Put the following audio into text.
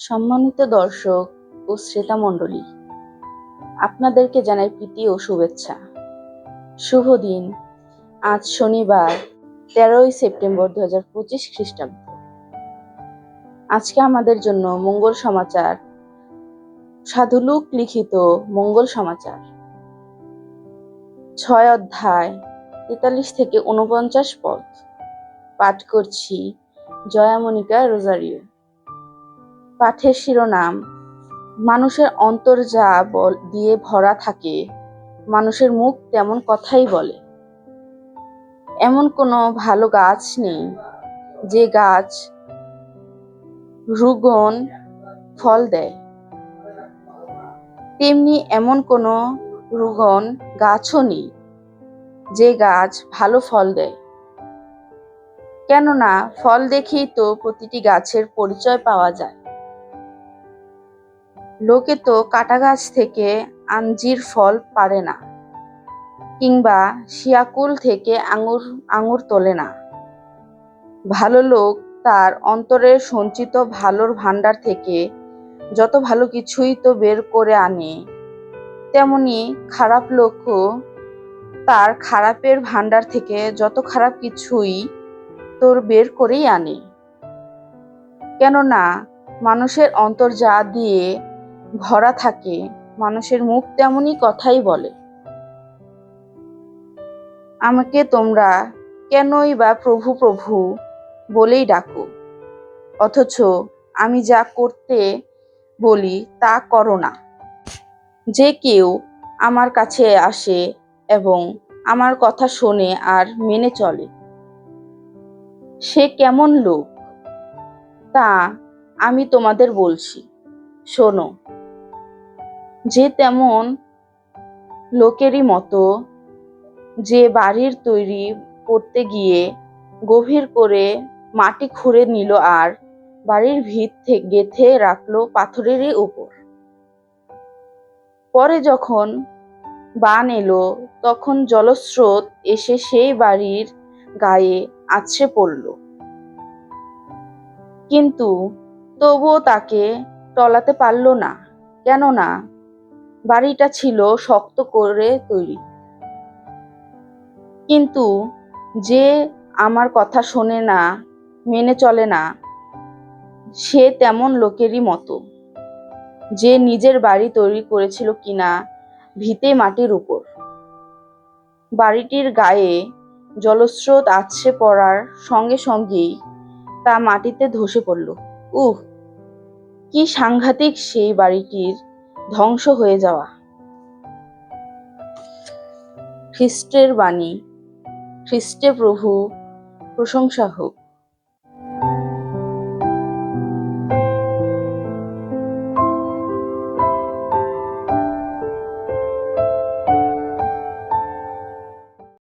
সম্মানিত দর্শক ও শ্রোতা মণ্ডলী আপনাদেরকে জানাই প্রীতি ও শুভেচ্ছা। শুভ দিন। আজ শনিবার, তেরোই সেপ্টেম্বর দু হাজার পঁচিশ খ্রিস্টাব্দ। আজকে আমাদের জন্য মঙ্গল সমাচার, সাধুলুক লিখিত মঙ্গল সমাচার। ছয় অধ্যায়, তেতাল্লিশ থেকে উনপঞ্চাশ পদ পাঠ করছি জয়ামনিকা রোজারিও। পাঠের শিরোনাম, মানুষের অন্তর যা দিয়ে ভরা থাকে, মানুষের মুখ তেমন কথাই বলে। এমন কোনো ভালো গাছ নেই, যে গাছ রুগন ফল দেয়। তেমনি এমন কোনো রুগন গাছও নেই, যে গাছ ভালো ফল দেয়। কেননা ফল দেখেই তো প্রতিটি গাছের পরিচয় পাওয়া যায়। লোকে তো কাটা গাছ থেকে আঞ্জির ফল পারে না, কিংবা শিয়াকুল থেকে আঙুর আঙুর তোলে না। ভালো লোক তার অন্তরের সঞ্চিত ভালোর ভাণ্ডার থেকে যত ভালো কিছুই তো বের করে আনে, তেমনি খারাপ লোকও তার খারাপের ভাণ্ডার থেকে যত খারাপ কিছুই তোর বের করেই আনে। কেননা মানুষের অন্তর যা দিয়ে ভরা থাকে, মানুষের মুখ তেমনই কথাই বলে। আমাকে তোমরা কেনই বা প্রভু প্রভু বলেই ডাকো, অথচ আমি যা করতে বলি তা করো না। যে কেউ আমার কাছে আসে এবং আমার কথা শোনে আর মেনে চলে, সে কেমন লোক তা আমি তোমাদের বলছি, শোনো। যে তেমন লোকেরই মতো, যে বাড়ির তৈরি করতে গিয়ে গভীর করে মাটি খুঁড়ে নিল আর বাড়ির ভিত থেকে গেথে রাখল পাথরেরই উপর। পরে যখন বান এলো, তখন জলস্রোত এসে সেই বাড়ির গায়ে আছড়ে পড়ল। কিন্তু তবুও তাকে টলাতে পারল না। কেননা বাড়িটা ছিল শক্ত করে তৈরি। কিন্তু যে আমার কথা শোনে না, মেনে চলে না, সে তেমন লোকেরই মতো। যে নিজের বাড়ি তৈরি করেছিল কিনা ভিতে মাটির উপর। বাড়িটির গায়ে জলস্রোত আছড়ে পড়ার সঙ্গে সঙ্গেই তা মাটিতে ধসে পড়ল। উহ, কি সাংঘাতিক সেই বাড়িটির ধ্বংস হয়ে যাওয়া। খ্রিস্টের বাণী খ্রিস্টে প্রভু প্রশংসা হোক।